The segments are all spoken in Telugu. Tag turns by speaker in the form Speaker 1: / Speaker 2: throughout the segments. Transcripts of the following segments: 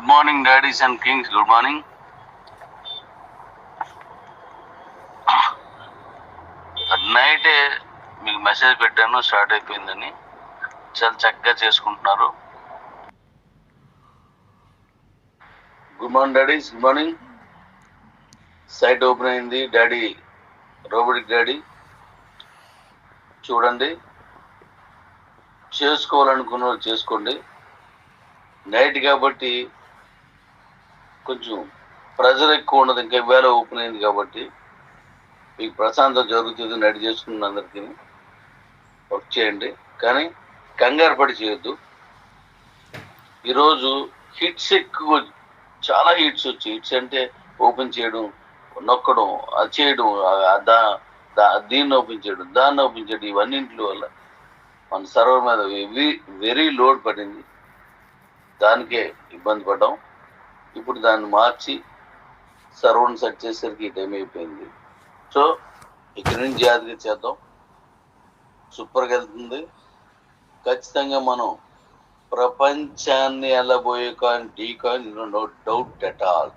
Speaker 1: Good morning daddies and kings good morning నైటే మీకు మెసేజ్ పెట్టాను స్టార్ట్ అయిపోయిందని. చాలా చక్కగా చేసుకుంటున్నారు. Good morning daddies good morning site open అయింది. డాడీ రోబోటిక్ డాడీ చూడండి. చేసుకోవాలనుకున్న వాళ్ళు చేసుకోండి. నైట్ కాబట్టి కొంచెం ప్రెజర్ ఎక్కువ ఉండదు ఇంకా వేళ ఓపెన్ అయింది కాబట్టి మీకు ప్రశాంతం జరుగుతుంది నడి చేసుకున్న అందరికీ. వర్క్ చేయండి. కానీ కంగారు పడి చేయొద్దు. ఈరోజు హిట్స్ ఎక్కువ చాలా హిట్స్ వచ్చి హిట్స్ అంటే ఓపెన్ చేయడం నొక్కడం అది చేయడం దా దా- దీన్ని ఓపెన్ చేయడం దాన్ని ఓపెన్ చేయడం ఇవన్నింటి వల్ల మన సర్వర్ మీద వెరీ లోడ్ పడింది. దానికే ఇబ్బంది పడ్డాం. ఇప్పుడు దాన్ని మార్చి సర్వర్ని సెట్ చేసేసరికి ఈ టైం అయిపోయింది. సో ఇక్కడి నుంచి జాగ్రత్తగా చేద్దాం. సూపర్గా వెళ్తుంది. ఖచ్చితంగా మనం ప్రపంచాన్ని వెళ్ళబోయే coin D coin no doubt at all.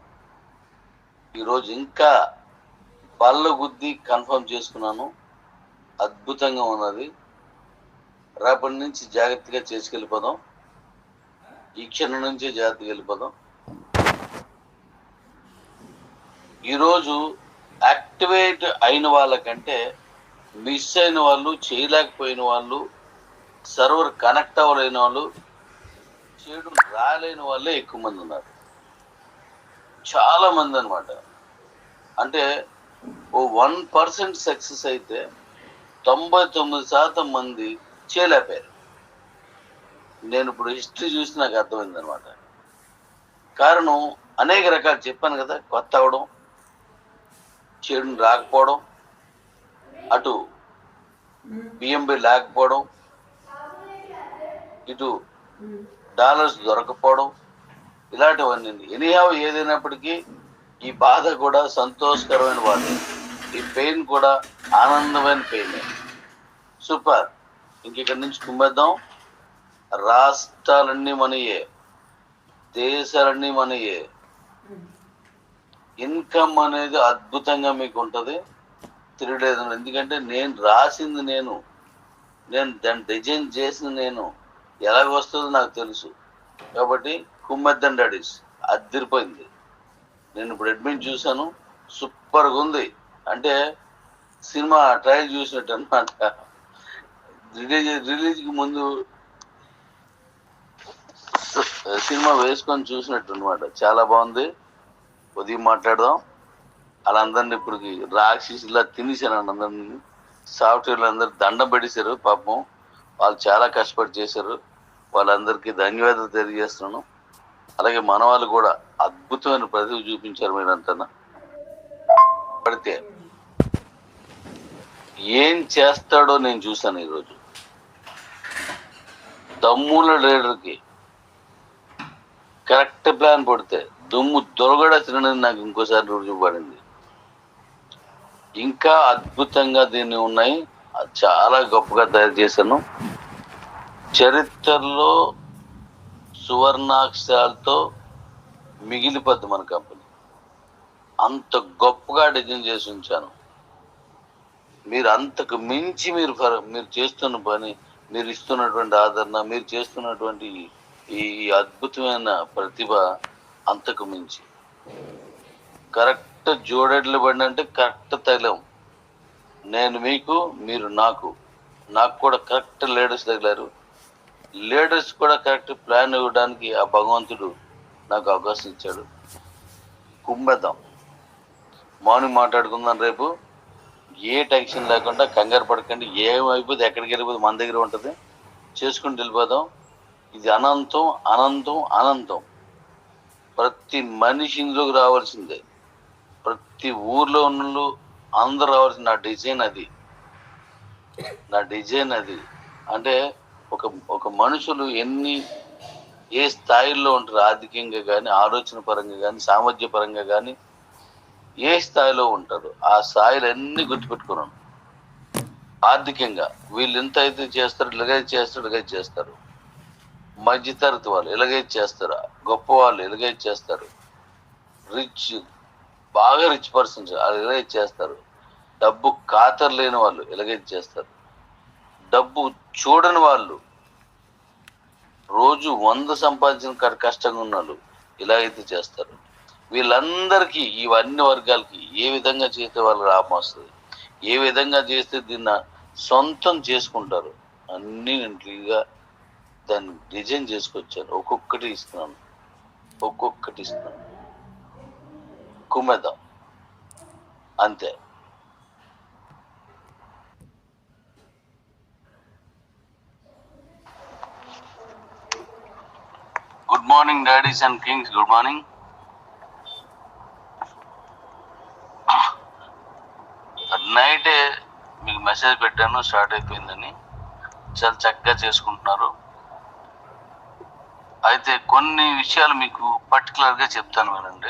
Speaker 1: ఈరోజు ఇంకా బల్ల గుద్ది కన్ఫర్మ్ చేసుకున్నాను. అద్భుతంగా ఉన్నది. రేపటి నుంచి జాగ్రత్తగా చేసుకెళ్ళిపోదాం. ఈ క్షణం నుంచే జాగ్రత్తగా వెళ్ళిపోదాం. ఈరోజు యాక్టివేట్ అయిన వాళ్ళకంటే మిస్ అయిన వాళ్ళు చేయలేకపోయిన వాళ్ళు సర్వర్ కనెక్ట్ అవ్వలేని వాళ్ళు చేయడం రాలేని వాళ్ళే ఎక్కువ మంది ఉన్నారు. చాలా మంది అనమాట అంటే ఓ వన్ పర్సెంట్ సక్సెస్ అయితే తొంభై తొమ్మిది శాతం మంది చేయలేకపోయారు. నేను ఇప్పుడు హిస్టరీ చూసి నాకు అర్థమైంది అనమాట కారణం అనేక రకాలు చెప్పాను కదా కొత్త అవడం చేడు రాకపోవడం అటు బిఎంబి లేకపోవడం ఇటు డాలర్స్ దొరకపోవడం ఇలాంటివన్నీ. ఎనీహావ్ ఏదైనప్పటికీ ఈ బాధ కూడా సంతోషకరమైన బాధ. ఈ పెయిన్ కూడా ఆనందమైన పెయిన్ సూపర్ ఇంక ఇక్కడి నుంచి కుమ్మేద్దాం రాష్ట్రాలన్నీ మనయే. దేశాలన్నీ మనయే. ఇన్కమ్ అనేది అద్భుతంగా మీకు ఉంటుంది. తిరిగి ఎందుకంటే నేను రాసింది నేను. నేను దాన్ని డిజైన్ చేసింది నేను. ఎలాగ వస్తుందో నాకు తెలుసు. కాబట్టి కుమ్మెద్దన్ డాడీస్ అదిరిపోయింది నేను ఇప్పుడు అడ్మిట్ చూశాను. సూపర్గా ఉంది. అంటే సినిమా ట్రయల్ చూసినట్టు అనమాట రిలీజ్ రిలీజ్కి ముందు సినిమా వేసుకొని చూసినట్టు అనమాట చాలా బాగుంది. ఉదయం మాట్లాడదాం. వాళ్ళందరినీ ఇప్పటికి రాక్షసులా తినేసాను అందరినీ. సాఫ్ట్వేర్లు అందరు దండం పెట్టేశారు పాపం. వాళ్ళు చాలా కష్టపడి చేశారు. వాళ్ళందరికీ ధన్యవాదాలు తెలియజేస్తున్నాను. అలాగే మన వాళ్ళు కూడా అద్భుతమైన ప్రతిభ చూపించారు మీరంతా పడితే ఏం చేస్తాడో నేను చూశాను ఈరోజు. దమ్ముల లీడర్కి కరెక్ట్ ప్లాన్ పడితే దుమ్ము దొరగడసినది నాకు ఇంకోసారి రుజువుపడింది ఇంకా అద్భుతంగా దీన్ని ఉన్నాయి. అది చాలా గొప్పగా తయారు చేశాను. చరిత్రలో సువర్ణాక్షరాలతో మిగిలిపోద్ది మన కంపెనీ. అంత గొప్పగా డిజైన్ చేసి ఉంచాను. మీరు అంతకు మించి మీరు మీరు చేస్తున్న పని మీరు ఇస్తున్నటువంటి ఆదరణ మీరు చేస్తున్నటువంటి ఈ అద్భుతమైన ప్రతిభ అంతకు మించి. కరెక్ట్ జోడెడ్లు బండి అంటే కరెక్ట్ తగిలాం. నేను మీకు మీరు నాకు. నాకు కూడా కరెక్ట్ లీడర్స్ తగిలారు. లీడర్స్ కూడా కరెక్ట్ ప్లాన్ ఇవ్వడానికి ఆ భగవంతుడు నాకు అవకాశం ఇచ్చాడు. కుంభేద్దాం. మార్నింగ్ మాట్లాడుకుందాం రేపు. ఏ టెన్షన్ లేకుండా కంగారు పడకండి. ఏమైపోతే ఎక్కడికి వెళ్ళిపోతే మన దగ్గర ఉంటుంది. చేసుకుంటూ వెళ్ళిపోదాం. ఇది అనంతం అనంతం అనంతం. ప్రతి మనిషి ఇందులోకి రావాల్సిందే. ప్రతి ఊర్లో ఉన్న వాళ్ళు అందరూ రావాల్సిన నా డిజైన్ అది. నా డిజైన్ అది. అంటే ఒక ఒక మనుషులు ఎన్ని ఏ స్థాయిలో ఉంటారు? ఆర్థికంగా కానీ ఆలోచన పరంగా కానీ సామర్థ్య పరంగా కానీ ఏ స్థాయిలో ఉంటారు? ఆ స్థాయిలు అన్ని గుర్తుపెట్టుకున్నాను. ఆర్థికంగా. వీళ్ళు ఎంత అయితే చేస్తారు ఇలాగే చేస్తారు ఇలాగే చేస్తారు. మధ్యతరగతి వాళ్ళు ఎలాగైతే చేస్తారు? గొప్ప వాళ్ళు ఎలాగైతే చేస్తారు. రిచ్ బాగా రిచ్ పర్సన్స్ వాళ్ళు ఎలాగైతే చేస్తారు. డబ్బు ఖాతరు లేని వాళ్ళు ఎలాగైతే చేస్తారు. డబ్బు చూడని వాళ్ళు రోజు వంద సంపాదించిన కాడ కష్టంగా ఉన్న వాళ్ళు ఇలాగైతే చేస్తారు. వీళ్ళందరికీ ఇవన్నీ వర్గాలకి ఏ విధంగా చేస్తే వాళ్ళు లాభం వస్తుంది? ఏ విధంగా చేస్తే దీన్ని సొంతం చేసుకుంటారు? అన్ని ఇంటిగా దాన్ని డిజైన్ చేసుకొచ్చాను. ఒక్కొక్కటి ఇస్తున్నాను. ఒక్కొక్కటి ఇస్తున్నాను. కుమెద. అంతే. Good morning daddies and kings. Good morning. నైటే మీకు మెసేజ్ పెట్టాను స్టార్ట్ అయిపోయిందని. చాలా చక్కగా చేసుకుంటున్నారు. అయితే కొన్ని విషయాలు మీకు పర్టికులర్గా చెప్తాను వినండి.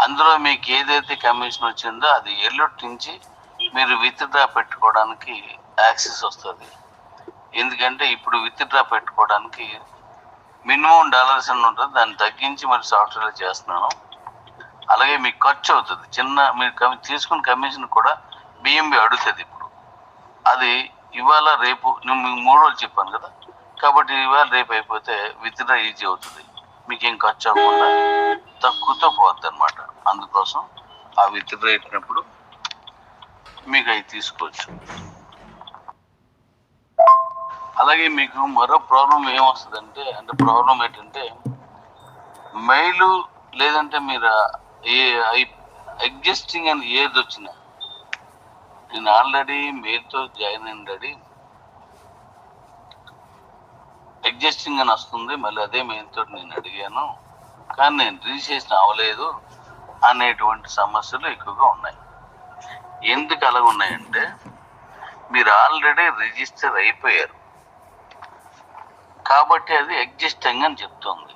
Speaker 1: అందులో మీకు ఏదైతే కమిషన్ వచ్చిందో అది ఎల్లుటి నుంచి మీరు విత్డ్రా పెట్టుకోవడానికి యాక్సెస్ వస్తుంది. ఎందుకంటే ఇప్పుడు విత్డ్రా పెట్టుకోవడానికి మినిమం డాలర్స్ అని ఉంటుంది. దాన్ని తగ్గించి మరి సాఫ్ట్వేర్ చేస్తున్నాను. అలాగే మీకు ఖర్చు అవుతుంది. చిన్న మీరు కమి- తీసుకున్న కమిషన్ కూడా బిఎంబి అడుగుతుంది ఇప్పుడు. అది ఇవాళ రేపు నేను మీకు మూడు రోజులు చెప్పాను కదా. కాబట్టి ఇవాళ రేపు అయిపోతే విత్డ్రా ఈజీ అవుతుంది. మీకు ఏం ఖర్చు అవ్వకుండా తక్కువతో పోద్ది అనమాట అందుకోసం ఆ విత్డ్రా ఇచ్చినప్పుడు మీకు అవి తీసుకోవచ్చు. అలాగే మీకు మరో ప్రాబ్లం ఏమొస్తుందంటే అంటే ప్రాబ్లం ఏంటంటే మెయిల్ లేదంటే మీరు ఏ ఎగ్జిస్టింగ్ అని ఏది వచ్చినా నేను ఆల్రెడీ మెయిల్తో జాయిన్ అయిన రెడీ ఎగ్జిస్టింగ్ అని వస్తుంది. మళ్ళీ అదే మెయిల్తో నేను అడిగాను. కానీ నేను రిజిస్ట్రేషన్ అవ్వలేదు అనేటువంటి సమస్యలు ఎక్కువగా ఉన్నాయి. ఎందుకు అలాగ ఉన్నాయంటే మీరు ఆల్రెడీ రిజిస్టర్ అయిపోయారు. కాబట్టి అది ఎగ్జిస్టింగ్ అని చెప్తుంది.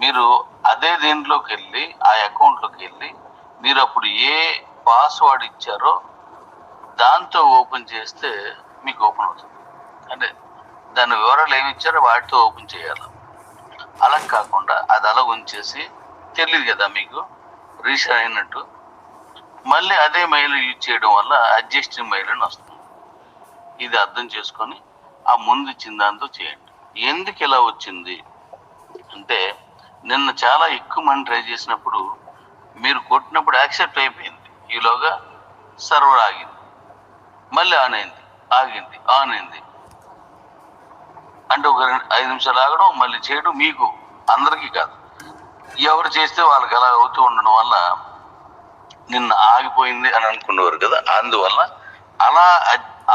Speaker 1: మీరు అదే దీంట్లోకి వెళ్ళి ఆ అకౌంట్లోకి వెళ్ళి మీరు అప్పుడు ఏ పాస్వర్డ్ ఇచ్చారో దాంతో ఓపెన్ చేస్తే మీకు ఓపెన్ అవుతుంది. అంటే దాని వివరాలు ఏమి ఇచ్చారో వాటితో ఓపెన్ చేయాలి. అలా కాకుండా అది అలా ఉంచేసి తెలియదు కదా మీకు రీసెంట్ అయినట్టు. మళ్ళీ అదే మెయిల్ యూజ్ చేయడం వల్ల అడ్జస్టింగ్ మెయిల్ అని వస్తుంది. ఇది అర్థం చేసుకొని ఆ ముందు ఇచ్చిన దాంతో చేయండి. ఎందుకు ఇలా వచ్చింది? అంటే నిన్న చాలా ఎక్కువ మంది ట్రై చేసినప్పుడు మీరు కొట్టినప్పుడు యాక్సెప్ట్ అయిపోయింది. ఈలోగా సర్వర్ ఆగింది. మళ్ళీ ఆన్ అయింది ఆగింది ఆన్ అయింది. అంటే ఒక రెండు ఐదు నిమిషాలు ఆగడం మళ్ళీ చేయడం మీకు అందరికీ కాదు. ఎవరు చేస్తే వాళ్ళకి అలా అవుతూ ఉండడం వల్ల నిన్న ఆగిపోయింది అని అనుకునేవారు కదా అందువల్ల అలా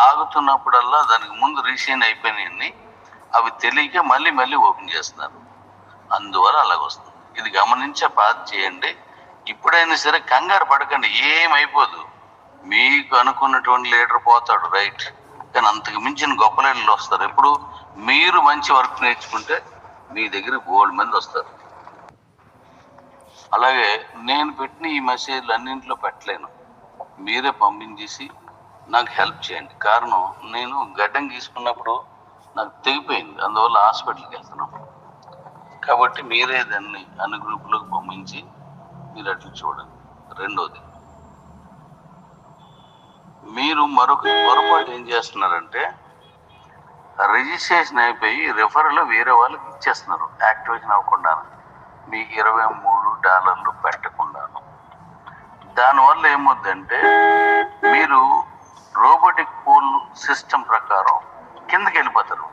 Speaker 1: ఆగుతున్నప్పుడల్లా దానికి ముందు రీసైన్ అయిపోయినాయని అవి తెలియక మళ్ళీ మళ్ళీ ఓపెన్ చేస్తున్నారు. అందువల్ల అలాగ వస్తుంది. ఇది గమనించే బాధ చేయండి. ఇప్పుడైనా సరే కంగారు పడకండి ఏమైపోదు మీకు అనుకున్నటువంటి లీడర్ పోతాడు రైట్. కానీ అంతకు మించిన గొప్ప లీడర్లు వస్తారు. ఎప్పుడు మీరు మంచి వర్క్ నేర్చుకుంటే మీ దగ్గర గోల్డ్ మంది వస్తారు. అలాగే నేను పెట్టిన ఈ మెసేజ్లు అన్నింటిలో పెట్టలేను. మీరే పంపించేసి నాకు హెల్ప్ చేయండి. కారణం నేను గడ్డం గీసుకున్నప్పుడు నాకు తెగిపోయింది. అందువల్ల హాస్పిటల్కి వెళ్తున్నాం. కాబట్టి మీరే దాన్ని అన్ని గ్రూపులకు పంపించి మీరు అట్లా చూడండి. రెండోది మీరు మరొక పొరపాటు ఏం చేస్తున్నారంటే రిజిస్ట్రేషన్ అయిపోయి రిఫర్లో వేరే వాళ్ళకి ఇచ్చేస్తున్నారు. యాక్టివేషన్ అవ్వకుండా మీ ఇరవై మూడు డాలర్లు పెట్టకుండాను. దానివల్ల ఏమవుద్దంటే మీరు రోబోటిక్ పూల్ సిస్టమ్ ప్రకారం కిందకి వెళ్ళిపోతారు.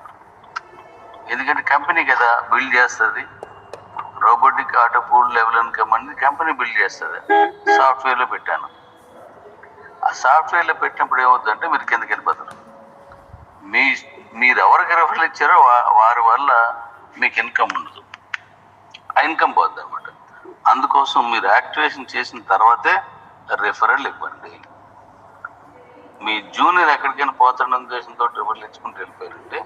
Speaker 1: ఎందుకంటే కంపెనీ కదా బిల్డ్ చేస్తుంది. రోబోటిక్ ఆటో పూల్ లెవెల్ అని కమ్మని కంపెనీ బిల్డ్ చేస్తుంది సాఫ్ట్వేర్లో పెట్టాను. సాఫ్ట్వేర్లో పెట్టినప్పుడు ఏమవుతుందంటే మీరు కిందకి వెళ్ళిపోతారు. మీ మీరు ఎవరికి రెఫరల్ ఇచ్చారో వారి వల్ల మీకు ఇన్కమ్ ఉండదు. ఆ ఇన్కమ్ పోద్ది అనమాట అందుకోసం మీరు యాక్టివేషన్ చేసిన తర్వాతే రిఫరల్ ఇవ్వండి. మీ జూనియర్ ఎక్కడికైనా పోతాడన్న ఉద్దేశంతో రిఫరల్ ఇచ్చుకుంటూ వెళ్ళిపోయారంటే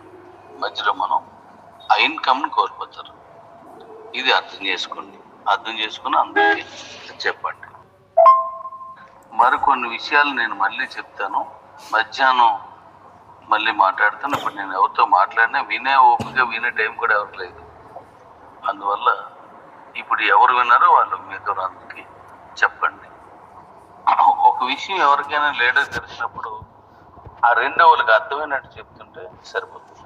Speaker 1: మధ్యలో మనం ఆ ఇన్కమ్ని కోల్పోతారు. ఇది అర్థం చేసుకోండి. అర్థం చేసుకుని అందరికీ చెప్పండి. మరికొన్ని విషయాలు నేను మళ్ళీ చెప్తాను. మధ్యాహ్నం మళ్ళీ మాట్లాడతాను. ఇప్పుడు నేను ఎవరితో మాట్లాడినా వినే ఓపిక వినే టైం కూడా ఎవరు లేదు. అందువల్ల ఇప్పుడు ఎవరు విన్నారో వాళ్ళు మీతో అందరికి చెప్పండి. ఒక విషయం ఎవరికైనా లేడర్ తెలిసినప్పుడు ఆ రెండో వాళ్ళకి అర్థమైనట్టు చెప్తుంటే సరిపోతుంది.